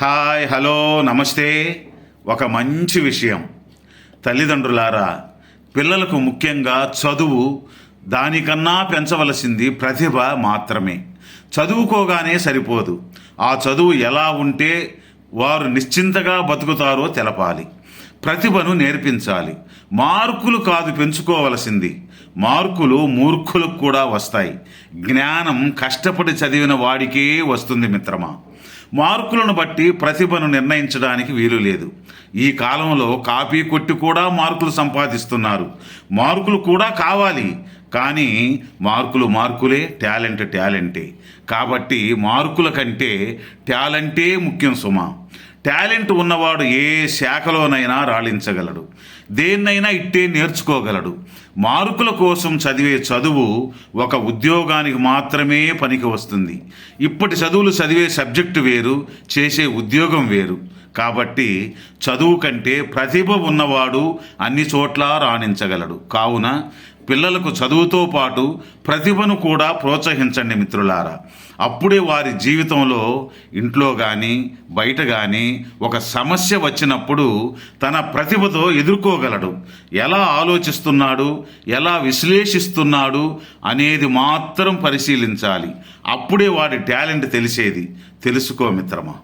Hi hello నమస్తే. ఒక మంచి విషయం. తల్లిదండ్రులారా పిల్లలకు ముఖ్యంగా చదువు దానికన్నా పెంచవలసింది ప్రతిభ మాత్రమే. చదువుకోగానే సరిపోదు. ఆ చదువు ఎలా ఉంటే వారు నిశ్చింతగా బతుకుతారో తెలపాలి. ప్రతిభను నేర్పించాలి. మార్కులు కాదు పెంచుకోవలసింది. మార్కులు మూర్ఖులకు కూడా వస్తాయి. జ్ఞానం కష్టపడి చదివిన వాడికే వస్తుంది మిత్రమా. మార్కులను బట్టి ప్రతిభను నిర్ణయించడానికి వీలు లేదు. ఈ కాలంలో కాపీ కొట్టి కూడా మార్కులు సంపాదిస్తున్నారు. మార్కులు కూడా కావాలి. కానీ మార్కులు మార్కులే టాలెంట్ టాలెంటే. కాబట్టి మార్కుల కంటే టాలెంటే ముఖ్యం సుమా. టాలెంట్ ఉన్నవాడు ఏ శాఖలోనైనా రాణించగలడు. దేన్నైనా ఇట్టే నేర్చుకోగలడు. మార్కుల కోసం చదివే చదువు ఒక ఉద్యోగానికి మాత్రమే పనికి వస్తుంది. ఇప్పటి చదువులు చదివే సబ్జెక్టు వేరు చేసే ఉద్యోగం వేరు. కాబట్టి చదువు కంటే ప్రతిభ ఉన్నవాడు అన్ని చోట్ల రాణించగలడు. కావున పిల్లలకు చదువుతో పాటు ప్రతిభను కూడా ప్రోత్సహించండి మిత్రులారా. అప్పుడే వారి జీవితంలో ఇంట్లో కానీ బయట కానీ ఒక సమస్య వచ్చినప్పుడు తన ప్రతిభతో ఎదుర్కోగలడు. ఎలా ఆలోచిస్తున్నాడు ఎలా విశ్లేషిస్తున్నాడు అనేది మాత్రం పరిశీలించాలి. అప్పుడే వాడి టాలెంట్ తెలిసేది. తెలుసుకో మిత్రమా.